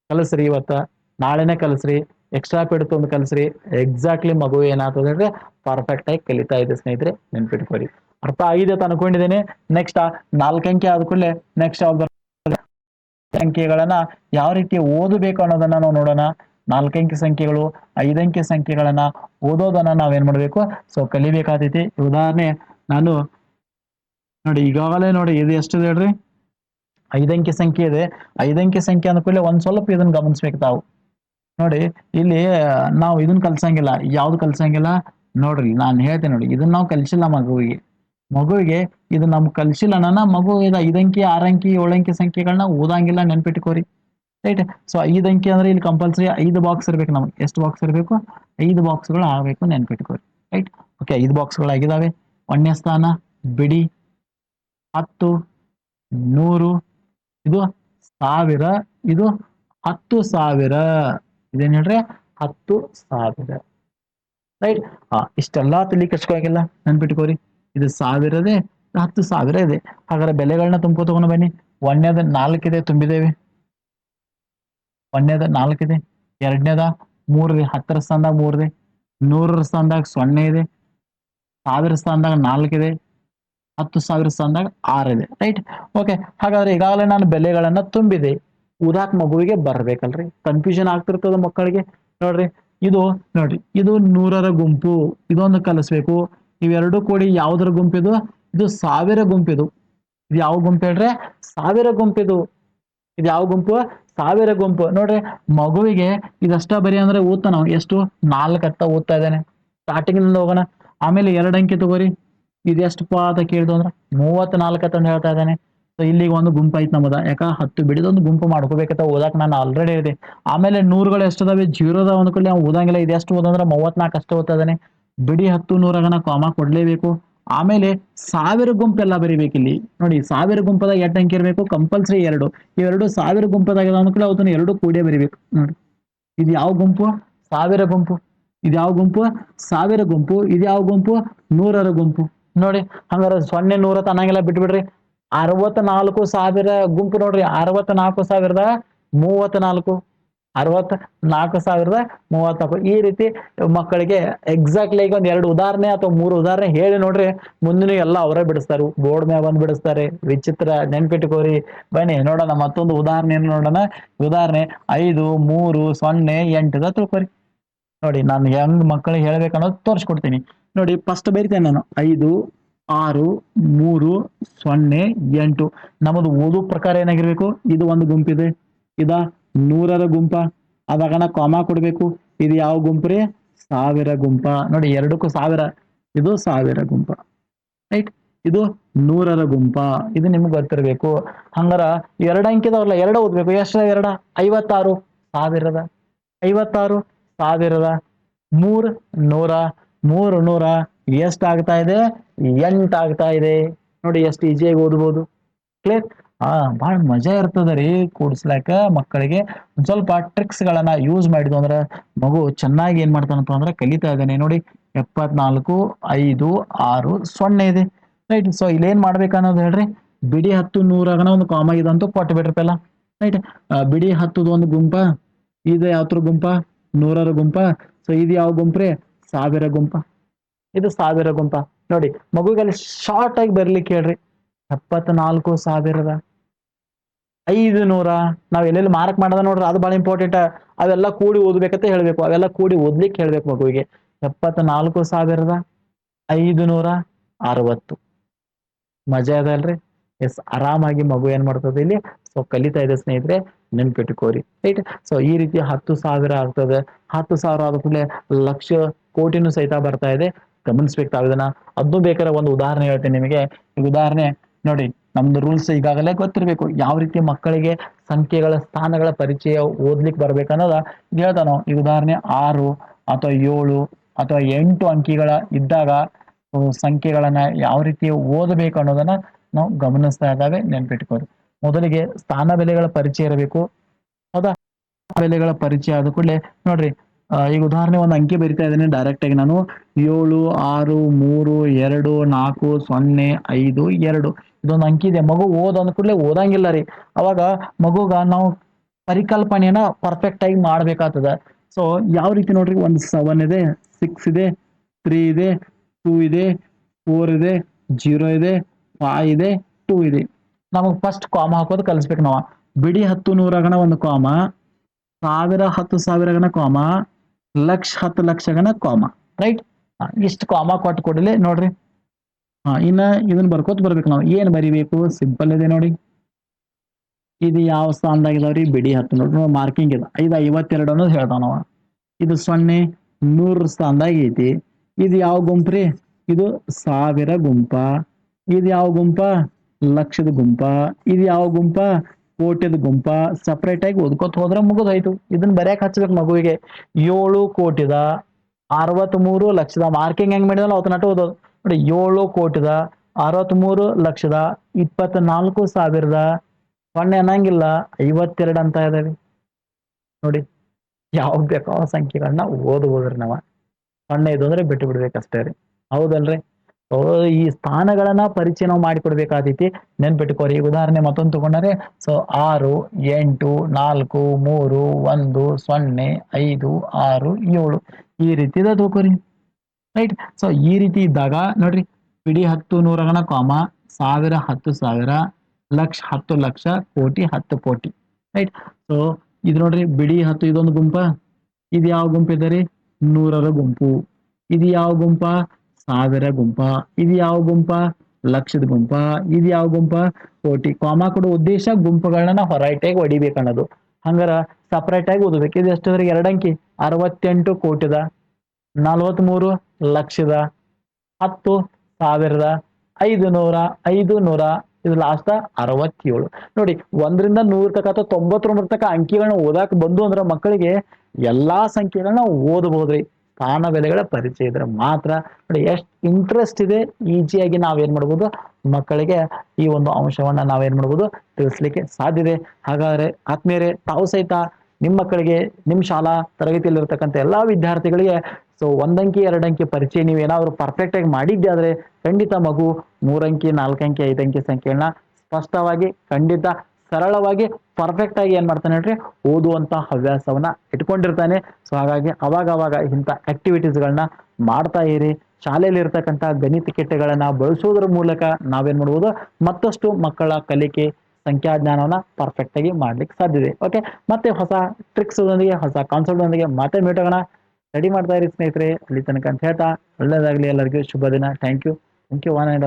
ಕಲಿಸ್ರಿ ಇವತ್ತ. ನಾಳೆನೆ ಕಲಿಸ್ರಿ. ಎಕ್ಸ್ಟ್ರಾ ಪೀಡ್ ತೊಂದು ಕಲಸ್ರಿ. ಎಕ್ಸಾಕ್ಟ್ಲಿ ಮಗು ಏನಾಗ್ತದೆ ಅಂದ್ರೆ ಪರ್ಫೆಕ್ಟ್ ಆಗಿ ಕಲಿತಾ ಇದೆ ಸ್ನೇಹಿತರೆ ನೆನ್ಪಿಟ್ಕೊರಿ ಅರ್ಥ ಆಗಿದೆ ಅಂತ ನೆಕ್ಸ್ಟ್ ನಾಲ್ಕು ಅಂಕೆ ಆದ ಕೂಡಲೇ ನೆಕ್ಸ್ಟ್ ಯಾವ್ದು ಸಂಖ್ಯೆಗಳನ್ನ ಯಾವ ರೀತಿ ಓದಬೇಕು ಅನ್ನೋದನ್ನ ನಾವು ನೋಡೋಣ. ನಾಲ್ಕಂಕಿ ಸಂಖ್ಯೆಗಳು ಐದಂಕಿ ಸಂಖ್ಯೆಗಳನ್ನ ಓದೋದನ್ನ ನಾವೇನ್ ಮಾಡ್ಬೇಕು? ಸೊ ಕಲಿಬೇಕಾದೈತಿ ಉದಾಹರಣೆ ನಾನು ನೋಡಿ, ಈಗಾಗಲೇ ನೋಡಿ, ಇದು ಎಷ್ಟಿದೆ ಹೇಳ್ರಿ? ಐದಂಕಿ ಸಂಖ್ಯೆ ಇದೆ. ಐದಂಕಿ ಸಂಖ್ಯೆ ಅಂದ ಕೂಡಲೇ ಒಂದ್ ಸ್ವಲ್ಪ ಇದನ್ನ ಗಮನಿಸ್ಬೇಕು ತಾವು. ನೋಡಿ, ಇಲ್ಲಿ ನಾವು ಇದನ್ನ ಕಲ್ಸಂಗಿಲ್ಲ. ಯಾವ್ದು ಕಲ್ಸಂಗಿಲ್ಲ? ನೋಡ್ರಿ, ನಾನು ಹೇಳ್ತೇನೆ ನೋಡಿ. ಇದನ್ನ ನಾವು ಕಲ್ಸಿಲ್ಲ ಮಗುವಿಗೆ. ಮಗುವಿಗೆ ಇದು ನಮ್ ಕಲ್ಸಿಲ್ಲ ನನ್ನ ಮಗು ಇದು ಐದಂಕಿ, ಆರಂಕಿ, ಏಳಂಕಿ ಸಂಖ್ಯೆಗಳನ್ನ ಓದಂಗಿಲ್ಲ ನೆನ್ಪಿಟ್ಕೋರಿ. ರೈಟ್ ಸೊ ಐದು ಅಂಕಿ ಅಂದ್ರೆ ಇಲ್ಲಿ ಕಂಪಲ್ಸರಿ ಐದು ಬಾಕ್ಸ್ ಇರ್ಬೇಕು ನಮ್ಗೆ. ಎಷ್ಟು ಬಾಕ್ಸ್ ಇರಬೇಕು? ಐದು ಬಾಕ್ಸ್ಗಳು ಆಗಬೇಕು ನೆನ್ಪಿಟ್ಕೋರಿ. ರೈಟ್ ಓಕೆ ಐದು ಬಾಕ್ಸ್ಗಳು ಆಗಿದಾವೆ. ಒಂದನೇ ಸ್ಥಾನ, ಬಿಡಿ, ಹತ್ತು, ನೂರು ಇದು ಸಾವಿರ, ಇದು ಹತ್ತು ಸಾವಿರ. ಇದೇನ್ ಹೇಳ್ರಿ? ಹತ್ತು ಸಾವಿರ. ರೈಟ್ ಹಾ, ಇಷ್ಟೆಲ್ಲಾ ತಲೆ ಕಚ್ಕೋಗಿಲ್ಲ ನೆನ್ಪಿಟ್ಕೋರಿ ಇದು ಸಾವಿರದೇ ಹತ್ತು ಸಾವಿರ ಇದೆ. ಹಾಗಾದ್ರೆ ಬೆಲೆಗಳನ್ನ ತುಂಬ್ಕೊ ತಗೊಂಡು ಬನ್ನಿ. ಒಂದನೇದ ನಾಲ್ಕಿದೆ ತುಂಬಿದೇವೆ. ಒಂದನೇದ ನಾಲ್ಕಿದೆ, ಎರಡನೇದ ಮೂರಿದೆ, ಹತ್ತರ ಸ್ಥಾನದಾಗ ಮೂರಿದೆ, ನೂರರ ಸ್ಥಾನದಾಗ ಸೊನ್ನೆ ಇದೆ, ಸಾವಿರ ಸ್ಥಾನದಾಗ ನಾಲ್ಕಿದೆ ಹತ್ತು ಸಾವಿರ ಸ್ಥಾನದಾಗ ಆರಿದೆ ರೈಟ್ ಓಕೆ ಹಾಗಾದ್ರೆ ಈಗಾಗಲೇ ನಾನು ಬೆಲೆಗಳನ್ನ ತುಂಬಿದೆ. ಉದಾಕ್ ಮಗುವಿಗೆ ಬರ್ಬೇಕಲ್ರಿ. ಕನ್ಫ್ಯೂಷನ್ ಆಗ್ತಿರ್ತದ ಮಕ್ಕಳಿಗೆ. ನೋಡ್ರಿ, ಇದು ನೋಡ್ರಿ, ಇದು ನೂರರ ಗುಂಪು. ಇದೊಂದು ಕಲಿಸ್ಬೇಕು. ಇವೆರಡು ಕೂಡಿ ಯಾವ್ದರ ಗುಂಪಿದು ಇದು? ಸಾವಿರ ಗುಂಪಿದು ಇದು. ಯಾವ ಗುಂಪು ಹೇಳ್ರೆ? ಸಾವಿರ ಗುಂಪಿದು ಇದು. ಯಾವ ಗುಂಪು? ಸಾವಿರ ಗುಂಪು. ನೋಡ್ರಿ, ಮಗುವಿಗೆ ಇದಷ್ಟ ಬರಿ ಅಂದ್ರೆ ಓದ್ತಾನ ಎಷ್ಟು? ನಾಲ್ಕು ಹತ್ತ ಓದ್ತಾ ಇದ್ದಾನೆ ಸ್ಟಾರ್ಟಿಂಗ್ ಹೋಗೋಣ. ಆಮೇಲೆ ಎರಡು ಅಂಕಿ ತಗೋರಿ. ಇದು ಎಷ್ಟಪ್ಪ ಅಂತ ಕೇಳಿದ್ರು ಅಂದ್ರೆ ಮೂವತ್ನಾಲ್ಕು ಅಂತ ಹೇಳ್ತಾ ಇದ್ದಾನೆ. ಸೊ ಇಲ್ಲಿಗೆ ಒಂದು ಗುಂಪು ಐತೆ ನಮ್ಮದ. ಯಾಕ? ಹತ್ತು ಬಿಡಿದೊಂದು ಗುಂಪು ಮಾಡ್ಕೋಬೇಕಂತ ಓದಕ್ಕೆ ನಾನು ಆಲ್ರೆಡಿ ಇದೆ ಆಮೇಲೆ ನೂರುಗಳು ಎಷ್ಟದಾವೆ ಜೀರೋದ ಒಂದು ಕಡೆ ಅವ್ನು ಓದಂಗಿಲ್ಲ. ಇದೆಷ್ಟು ಎಷ್ಟು ಓದಂದ್ರೆ ಮೂವತ್ನಾಲ್ಕು ಅಷ್ಟೇ ಓದ್ತಾ ಇದ್ದಾನೆ. ಬಿಡಿ ಹತ್ತು ನೂರಾಗನ ಕಾಮ ಕೊಡ್ಲೇಬೇಕು. ಆಮೇಲೆ ಸಾವಿರ ಗುಂಪೆಲ್ಲ ಬರಿಬೇಕು ಇಲ್ಲಿ. ನೋಡಿ, ಸಾವಿರ ಗುಂಪದಾಗ ಎಟ್ ಅಂಕಿ ಇರಬೇಕು? ಕಂಪಲ್ಸರಿ ಎರಡು. ಇವೆರಡು ಸಾವಿರ ಗುಂಪದಾಗ ಅಂದ್ಕೊಳ್ಳಿ ಅವತ್ತು ಎರಡು ಕೂಡೇ ಬರಿಬೇಕು. ನೋಡಿ, ಇದು ಯಾವ ಗುಂಪು? ಸಾವಿರ ಗುಂಪು. ಇದು ಯಾವ ಗುಂಪು? ಸಾವಿರ ಗುಂಪು. ಇದು ಯಾವ ಗುಂಪು? ನೂರರ ಗುಂಪು. ನೋಡಿ, ಹಂಗಾರ ಸೊನ್ನೆ ನೂರ ತನಂಗಿಲ್ಲ ಬಿಟ್ಬಿಡ್ರಿ. ಅರವತ್ತ ನಾಲ್ಕು ಸಾವಿರ ಗುಂಪು ನೋಡ್ರಿ ಅರವತ್ತ ನಾಲ್ಕು ಸಾವಿರದ ಮೂವತ್ತ ನಾಲ್ಕು ಅರವತ್ತ ನಾಲ್ಕು ಸಾವಿರದ ಮೂವತ್ನಾಲ್ಕು. ಈ ರೀತಿ ಮಕ್ಕಳಿಗೆ ಎಕ್ಸಾಕ್ಟ್ಲಿ ಈಗ ಒಂದ್ ಎರಡು ಉದಾಹರಣೆ ಅಥವಾ ಮೂರು ಉದಾಹರಣೆ ಹೇಳಿ ನೋಡ್ರಿ, ಮುಂದಿನ ಎಲ್ಲ ಅವರೇ ಬಿಡಿಸ್ತಾರೆ. ಬೋರ್ಡ್ ಮ್ಯಾಗ ಬಂದ್ ಬಿಡಿಸ್ತಾರೆ. ವಿಚಿತ್ರ ನೆನ್ಪಿಟ್ಕೋರಿ ಬನ್ನಿ, ನೋಡೋಣ, ಮತ್ತೊಂದು ಉದಾಹರಣೆ ನೋಡೋಣ? ಉದಾಹರಣೆ ಐದು, ಮೂರು, ಸೊನ್ನೆ ಎಂಟದ ತಿಳ್ಕೊರಿ. ನೋಡಿ, ನಾನು ಹೆಂಗ್ ಮಕ್ಕಳಿಗೆ ಹೇಳ್ಬೇಕನ್ನೋದು ತೋರಿಸ್ಕೊಡ್ತೀನಿ. ನೋಡಿ ಫಸ್ಟ್ ಬರೀತೇನೆ ನಾನು. ಐದು, ಆರು, ಮೂರು, ಸೊನ್ನೆ, ಎಂಟು. ನಮ್ಮದು ಓದು ಪ್ರಕಾರ ಏನಾಗಿರ್ಬೇಕು? ಇದು ಒಂದು ಗುಂಪಿದೆ ಇದ. ನೂರರ ಗುಂಪ. ಅದಾಗನ ಕಾಮ ಕೊಡ್ಬೇಕು. ಇದು ಯಾವ ಗುಂಪು ರೀ? ಸಾವಿರ ಗುಂಪ. ನೋಡಿ, ಎರಡಕ್ಕೂ ಸಾವಿರ. ಇದು ಸಾವಿರ ಗುಂಪ. ರೈಟ್ ಇದು ನೂರರ ಗುಂಪ. ಇದು ನಿಮ್ಗೆ ಗೊತ್ತಿರಬೇಕು. ಹಂಗಾರ ಎರಡು ಅಂಕಿದವಲ್ಲ ಎರಡು ಓದ್ಬೇಕು. ಎಷ್ಟ ಎರಡ? ಐವತ್ತಾರು. ಸಾವಿರದ. ಐವತ್ತಾರು, ಸಾವಿರದ. ಮೂರ್, ನೂರ. ಮೂರು ನೂರ ಎಷ್ಟ್ ಆಗ್ತಾ ಇದೆ? ಎಂಟ್ ಆಗ್ತಾ ಇದೆ. ನೋಡಿ ಎಷ್ಟು ಈಸಿಯಾಗಿ ಓದ್ಬೋದು. ಕ್ಲಿಯರ್ ಆ ಬಹಳ ಮಜಾ ಇರ್ತದ ರೀ ಕೂಡಿಸ್ಲಾಕ ಮಕ್ಕಳಿಗೆ. ಒಂದ್ ಸ್ವಲ್ಪ ಟ್ರಿಕ್ಸ್ ಗಳನ್ನ ಯೂಸ್ ಮಾಡಿದ್ವು ಅಂದ್ರೆ ಮಗು ಚೆನ್ನಾಗಿ ಏನ್ ಮಾಡ್ತಾನಪ್ಪ ಅಂದ್ರೆ ಕಲಿತಾ ಇದ್ದಾನೆ. ನೋಡಿ, ಎಪ್ಪತ್ನಾಲ್ಕು, ಐದು, ಆರು, ಸೊನ್ನೆ ಇದೆ. ರೈಟ್ ಸೊ ಇಲ್ಲಿ ಏನ್ ಮಾಡ್ಬೇಕು ಅನ್ನೋದು ಹೇಳ್ರಿ. ಬಿಡಿ ಹತ್ತು ನೂರಾಗನ ಒಂದು ಕಾಮ ಇದಂತೂ ಕೊಟ್ಟು ಬಿಡ್ರಪ್ಪಲ್ಲ ರೈಟ್ ಬಿಡಿ ಹತ್ತದ ಒಂದು ಗುಂಪ, ಇದು ಯಾವ್ದ್ರ ಗುಂಪ? ನೂರರ ಗುಂಪ. ಸೊ ಇದು ಯಾವ ಗುಂಪ್ರಿ? ಸಾವಿರ ಗುಂಪ. ಇದು ಸಾವಿರ ಗುಂಪ. ನೋಡಿ ಮಗುವಿಗೆ ಅಲ್ಲಿ ಶಾರ್ಟ್ ಆಗಿ ಬರ್ಲಿಕ್ಕೆ ಹೇಳ್ರಿ. ಎಪ್ಪತ್ನಾಲ್ಕು ಸಾವಿರದ ಐದು ನೂರ ನಾವ್ ಎಲ್ಲೆಲ್ಲಿ ಮಾರ್ಕ್ ಮಾಡದ ನೋಡ್ರಿ, ಅದು ಬಹಳ ಇಂಪಾರ್ಟೆಂಟ್ ಅವೆಲ್ಲ ಕೂಡಿ ಓದ್ಬೇಕಂತ ಹೇಳ್ಬೇಕು. ಅವೆಲ್ಲ ಕೂಡಿ ಓದ್ಲಿಕ್ಕೆ ಹೇಳ್ಬೇಕು ಮಗುವಿಗೆ. ಎಪ್ಪತ್ನಾಲ್ಕು ಸಾವಿರದ ಐದು ನೂರ ಅರವತ್ತು. ಮಜಾ ಅದಲ್ರಿ ಎಸ್, ಆರಾಮಾಗಿ ಮಗು ಏನ್ ಮಾಡ್ತದೆ ಇಲ್ಲಿ? ಸೊ ಕಲಿತಾ ಇದೆ ಸ್ನೇಹಿತರೆ ನೆನ್ಪಿಟ್ಕೋರಿ ರೈಟ್ ಸೊ ಈ ರೀತಿ ಹತ್ತು ಸಾವಿರ ಆಗ್ತದೆ. ಹತ್ತು ಸಾವಿರ ಆದ ಕೂಡಲೇ ಲಕ್ಷ ಕೋಟಿನೂ ಸಹಿತ ಬರ್ತಾ ಇದೆ. ಗಮನಿಸ್ಬೇಕು ತಾವಿದನ್ನ ಅದು ಬೇಕಾದ್ರೆ ಒಂದು ಉದಾಹರಣೆ ಹೇಳ್ತೀನಿ ನಿಮಗೆ. ಈಗ ಉದಾಹರಣೆ, ನೋಡಿ, ನಮ್ದು ರೂಲ್ಸ್ ಈಗಾಗಲೇ ಗೊತ್ತಿರಬೇಕು. ಯಾವ ರೀತಿ ಮಕ್ಕಳಿಗೆ ಸಂಖ್ಯೆಗಳ ಸ್ಥಾನಗಳ ಪರಿಚಯ ಓದ್ಲಿಕ್ಕೆ ಬರ್ಬೇಕನ್ನೋದ ಇದು ಹೇಳ್ತಾ ನಾವು. ಈ ಉದಾಹರಣೆ, ಆರು ಅಥವಾ ಏಳು ಅಥವಾ ಎಂಟು ಅಂಕಿಗಳ ಇದ್ದಾಗ ಸಂಖ್ಯೆಗಳನ್ನ ಯಾವ ರೀತಿ ಓದಬೇಕು ಅನ್ನೋದನ್ನ ನಾವು ಗಮನಿಸ್ತಾ ಇದ್ದಾವೆ. ನೆನ್ಪಿಟ್ಕೋರಿ ಮೊದಲಿಗೆ ಸ್ಥಾನ ಬೆಲೆಗಳ ಪರಿಚಯ ಇರಬೇಕು. ಹೌದಾ? ಬೆಲೆಗಳ ಪರಿಚಯ ಆದ ಕೂಡಲೇ ನೋಡ್ರಿ ಈಗ ಉದಾಹರಣೆ ಒಂದು ಅಂಕಿ ಬರಿತಾ ಇದ್ದೇನೆ ಡೈರೆಕ್ಟ್ ಆಗಿ ನಾನು. ಏಳು, ಆರು, ಮೂರು, ಎರಡು, ನಾಲ್ಕು, ಸೊನ್ನೆ, ಐದು, ಎರಡು. ಇದೊಂದು ಅಂಕಿ ಇದೆ. ಮಗು ಓದ್ ಅಂದ ಕೂಡಲೇ ಓದಂಗಿಲ್ಲ ರೀ. ಅವಾಗ ಮಗುಗ ನಾವು ಪರಿಕಲ್ಪನೆಯನ್ನ ಪರ್ಫೆಕ್ಟ್ ಆಗಿ ಮಾಡ್ಬೇಕಾಗ್ತದ. ಸೊ ಯಾವ ರೀತಿ ನೋಡ್ರಿ, ಒಂದು ಸೆವೆನ್ ಇದೆ ಸಿಕ್ಸ್ ಇದೆ ತ್ರೀ ಇದೆ ಟೂ ಇದೆ ಫೋರ್ ಇದೆ ಜೀರೋ ಇದೆ ಫೈವ್ ಇದೆ ಟೂ ಇದೆ. ನಮಗೆ ಫಸ್ಟ್ ಕಾಮ ಹಾಕೋದು ಕಲಿಸ್ಬೇಕು ನಾವು. ಬಿಡಿ ಹತ್ತು ನೂರಗಣ ಒಂದು ಕಾಮ ಸಾವಿರ ಹತ್ತು ಸಾವಿರಗನ ಕಾಮ ಲಕ್ಷ ಹತ್ತು ಲಕ್ಷಗನ ಕಾಮ ರೈಟ್ ಇಷ್ಟು ಕಾಮ ಕೊಟ್ಟು ಕೊಡಲಿ, ನೋಡ್ರಿ. ಹಾ, ಇನ್ನ ಇದನ್ನ ಬರ್ಕೋತ ಬರ್ಬೇಕು ನಾವು. ಏನ್ ಬರಿಬೇಕು? ಸಿಂಪಲ್ ಇದೆ ನೋಡಿ. ಇದು ಯಾವ ಸ್ಥಾನದಾಗಿದಾವ್ರಿ ಬಿಡಿ ಹತ್ತು ನೋಡ್ರಿ ಮಾರ್ಕಿಂಗ್ ಇದೆ. ಐದು ಐವತ್ತೆರಡು ಅನ್ನೋದು ಹೇಳ್ತಾವ ನಾವು. ಇದು ಸೊನ್ನೆ ನೂರ ಸ್ಥಾನದಾಗ ಐತಿ. ಇದು ಯಾವ ಗುಂಪ್ರಿ? ಇದು ಸಾವಿರ ಗುಂಪ. ಇದು ಯಾವ ಗುಂಪ? ಲಕ್ಷದ ಗುಂಪ, ಇದು ಯಾವ ಗುಂಪ? ಕೋಟಿದ ಗುಂಪ. ಸಪ್ರೇಟ್ ಆಗಿ ಓದ್ಕೊತ ಹೋದ್ರೆ ಮುಗಿದೋಯ್ತು. ಇದನ್ನ ಬರ್ಯಾಕ್ ಹಚ್ಬೇಕು ಮಗುವಿಗೆ. ಏಳು ಕೋಟಿದ ಅರವತ್ಮೂರು ಲಕ್ಷದ ಮಾರ್ಕಿಂಗ್ ಹೆಂಗ್ ಮಾಡಿದಲ್ಲ ಅವತ್ತು ನಟ ಓದೋದು. ನೋಡಿ, ಏಳು ಕೋಟಿದ ಅರವತ್ಮೂರು ಲಕ್ಷದ ಇಪ್ಪತ್ನಾಲ್ಕು ಸಾವಿರದ ಸೊನ್ನೆ ಅನ್ನಂಗಿಲ್ಲ, ಐವತ್ತೆರಡು ಅಂತ ಇದಾವೆ. ನೋಡಿ, ಯಾವ ಬೇಕೋ ಸಂಖ್ಯೆಗಳನ್ನ ಓದ್ಬೋದ್ರಿ ನಾವ. ಸೊನ್ನೆ ಇದು ಅಂದ್ರೆ ಬಿಟ್ಟು ಬಿಡ್ಬೇಕಷ್ಟೇ ರೀ. ಹೌದಲ್ರಿ? ಈ ಸ್ಥಾನಗಳನ್ನ ಪರಿಚಯ ನಾವು ಮಾಡಿಕೊಡ್ಬೇಕಾದೈತಿ. ನೆನ್ಪಿಟ್ಕೋರಿ. ಉದಾಹರಣೆ ಮತ್ತೊಂದು ತಗೊಂಡರೆ ಸೊ ಆರು, ಎಂಟು, ನಾಲ್ಕು, ಮೂರು, ಒಂದು, ಸೊನ್ನೆ, ಐದು, ಆರು, ಏಳು. ಈ ರೀತಿ ಇದ ತಗೋರಿ ರೈಟ್ ಸೊ ಈ ರೀತಿ ಇದ್ದಾಗ, ನೋಡ್ರಿ ಬಿಡಿ ಹತ್ತು ನೂರಗಣ ಕಾಮ, ಸಾವಿರ ಹತ್ತು ಸಾವಿರ, ಲಕ್ಷ ಹತ್ತು ಲಕ್ಷ, ಕೋಟಿ ಹತ್ತು ಕೋಟಿ. ರೈಟ್ ಸೊ ಇದು ನೋಡ್ರಿ, ಬಿಡಿ ಹತ್ತು ಇದೊಂದು ಗುಂಪ. ಇದು ಯಾವ ಗುಂಪು ರೀ? ನೂರರ ಗುಂಪು. ಇದು ಯಾವ ಗುಂಪ? ಸಾವಿರ ಗುಂಪ, ಇದು ಯಾವ ಗುಂಪ? ಲಕ್ಷದ ಗುಂಪ. ಇದು ಯಾವ ಗುಂಪ? ಕೋಟಿ. ಕಾಮ ಕೊಡೋ ಉದ್ದೇಶ ಗುಂಪುಗಳನ್ನ ಹೊರೈಟಾಗಿ ಹೊಡಿಬೇಕು ಅನ್ನೋದು ಹಂಗಾರ ಸಪ್ರೇಟ್ ಆಗಿ ಓದಬೇಕು. ಇದು ಎಷ್ಟದ್ರಿಗೆ ಎರಡಂಕಿ ಅರವತ್ತೆಂಟು ಕೋಟಿದ, ನಲವತ್ಮೂರು ಲಕ್ಷದ, ಹತ್ತು ಸಾವಿರದ ಐದು ನೂರ ಐದು ನೂರ ಇದು ಲಾಸ್ಟ್ ಅರವತ್ತೇಳು. ನೋಡಿ, ಒಂದರಿಂದ ನೂರ ತಕ ಅಥವಾ ತೊಂಬತ್ತೊಂಬತ್ತು ತಕ ಅಂಕಿಗಳನ್ನ ಓದಾಕ ಬಂದು ಅಂದ್ರೆ ಮಕ್ಕಳಿಗೆ ಎಲ್ಲಾ ಸಂಖ್ಯೆಗಳನ್ನ ಓದಬಹುದ್ರಿ ಸ್ಥಾನ ಬೆಲೆಗಳ ಪರಿಚಯ ಇದ್ರೆ ಮಾತ್ರ ನೋಡಿ ಎಷ್ಟು ಇಂಟ್ರೆಸ್ಟ್ ಇದೆ ಈಸಿಯಾಗಿ ನಾವೇನ್ ಮಾಡ್ಬೋದು ಮಕ್ಕಳಿಗೆ ಈ ಒಂದು ಅಂಶವನ್ನ ನಾವೇನ್ ಮಾಡ್ಬೋದು ತಿಳಿಸ್ಲಿಕ್ಕೆ ಸಾಧ್ಯ ಇದೆ. ಹಾಗಾದ್ರೆ ಆತ್ಮೀಯರೇ, ತಾವು ಸಹಿತ ನಿಮ್ಮ ಮಕ್ಕಳಿಗೆ ನಿಮ್ಮ ಶಾಲಾ ತರಗತಿಯಲ್ಲಿರ್ತಕ್ಕಂಥ ಎಲ್ಲಾ ವಿದ್ಯಾರ್ಥಿಗಳಿಗೆ ಸೊ ಒಂದಂಕಿ, ಎರಡಂಕಿ ಪರಿಚಯ ನೀವು ಏನಾದರೂ ಪರ್ಫೆಕ್ಟ್ ಆಗಿ ಮಾಡಿದ್ದೆ ಆದ್ರೆ ಖಂಡಿತ ಮಗು ಮೂರಂಕಿ, ನಾಲ್ಕಂಕಿ, ಐದಂಕಿ ಸಂಖ್ಯೆಗಳನ್ನ ಸ್ಪಷ್ಟವಾಗಿ ಖಂಡಿತ ಸರಳವಾಗಿ ಪರ್ಫೆಕ್ಟ್ ಆಗಿ ಏನ್ ಮಾಡ್ತಾನೆ ಹೇಳ್ರಿ? ಓದುವಂತ ಹವ್ಯಾಸವನ್ನ ಇಟ್ಕೊಂಡಿರ್ತಾನೆ. ಸೊ ಹಾಗಾಗಿ ಅವಾಗ ಅವಾಗ ಇಂಥ ಆಕ್ಟಿವಿಟೀಸ್ಗಳನ್ನ ಮಾಡ್ತಾ ಇರಿ. ಶಾಲೆಯಲ್ಲಿ ಇರ್ತಕ್ಕಂಥ ಗಣಿತ ಕೆಟ್ಟೆಗಳನ್ನ ಬಳಸೋದ್ರ ಮೂಲಕ ನಾವೇನ್ ಮಾಡ್ಬೋದು? ಮತ್ತಷ್ಟು ಮಕ್ಕಳ ಕಲಿಕೆ ಸಂಖ್ಯಾ ಜ್ಞಾನವನ್ನ ಪರ್ಫೆಕ್ಟ್ ಆಗಿ ಮಾಡ್ಲಿಕ್ಕೆ ಸಾಧ್ಯ ಇದೆ. ಓಕೆ ಮತ್ತೆ ಹೊಸ ಟ್ರಿಕ್ಸ್ ಒಂದಿಗೆ ಹೊಸ ಕಾನ್ಸೆಪ್ಟ್ ಒಂದಿಗೆ ಮತ್ತೆ ಮೀಟ್ ರೆಡಿ ಮಾಡ್ತಾ ಇರಿ ಸ್ನೇಹಿತರೆ. ಅಲ್ಲಿ ತನಕ ಅಂತ ಹೇಳ್ತಾ, ಒಳ್ಳೇದಾಗ್ಲಿ ಎಲ್ಲರಿಗೂ. ಶುಭ ದಿನ. Thank you thank you one and